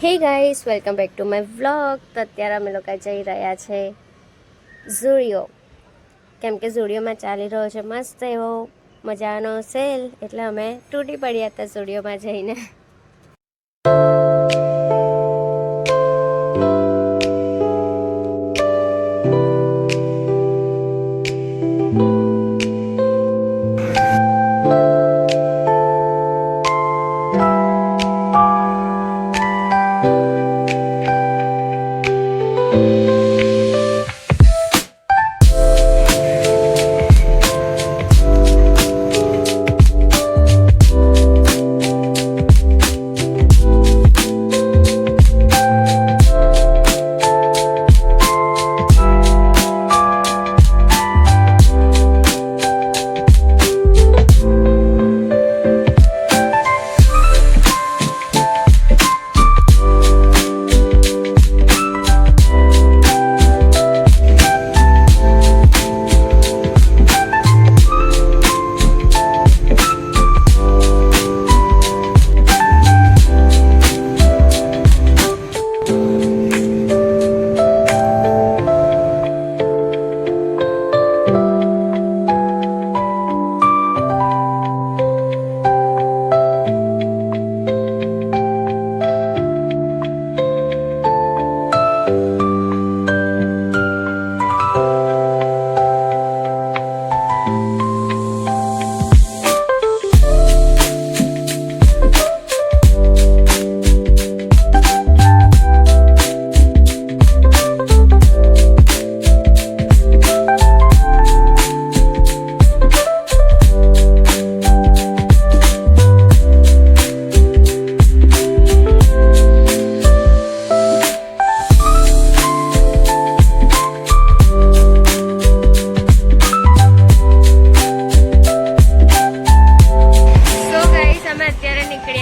Hey guys welcome back to my vlog તો અત્યારે અમે લોકો જઈ રહ્યા છે ઝુડિયો કેમ કે ઝુડિયોમાં ચાલી રહ્યો છે મસ્ત એવો મજાનો સેલ. એટલે અમે તૂટી પડ્યા હતા ઝુડિયોમાં જઈને.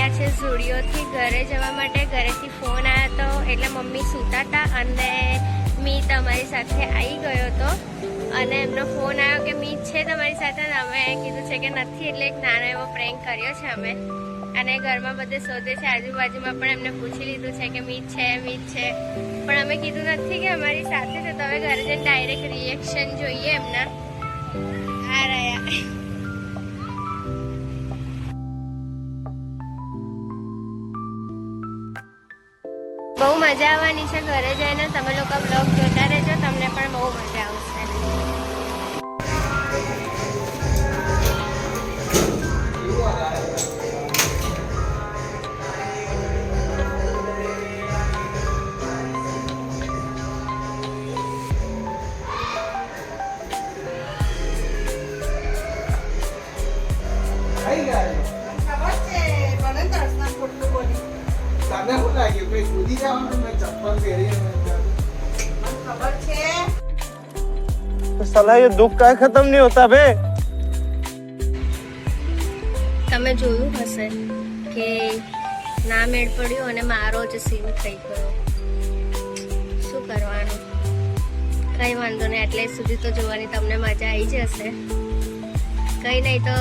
નીકળ્યા છે ઝુડિયોથી ઘરે જવા માટે. ઘરેથી ફોન આવ્યો હતો એટલે મમ્મી સૂતા હતા અને મી તમારી સાથે આવી ગયો હતો અને એમનો ફોન આવ્યો કે મી છે તમારી સાથે? અને અમે કીધું છે કે નથી, એટલે એક નાનો એવો પ્રેન્ક કર્યો છે અમે. અને ઘરમાં બધે શોધે છે. આજુબાજુમાં પણ એમને પૂછી લીધું છે કે, મીત છે મીત છે. પણ અમે કીધું નથી કે અમારી સાથે છે. તો હવે ઘરે જઈને ડાયરેક્ટ રિએક્શન જોઈએ એમના. આ રહ્યા બહુ મજા આવવાની છે. ઘરે જઈને તમે લોકો બ્લોગ જોતા રહેજો. તમને પણ બહુ તને શું લાગ્યું કઈ કૂદી જવાનું મેં ચપ્પલ પહેરી સલાહ એ દુઃખ કાંઈ ખતમ નહીં હોતા બે તમે જોયું હશે કે ના મેળ પડ્યો અને મારો જ સીન થઈ ગયો. શું કરવાનું? કંઈ વાંધો નહીં એટલે સુધી તો જોવાની તમને મજા આવી જશે કંઈ નહીં તો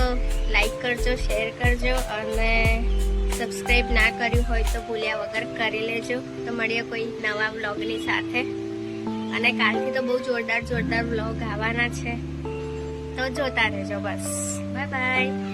લાઈક કરજો શેર કરજો અને સબસ્ક્રાઈબ ના કર્યું હોય તો ભૂલ્યા વગર કરી લેજો. તો મળીએ કોઈ નવા વ્લોગની સાથે. અને કાલથી તો બહુ જોરદાર જોરદાર વ્લોગ આવવાના છે. તો જોતા રહેજો બસ. Bye bye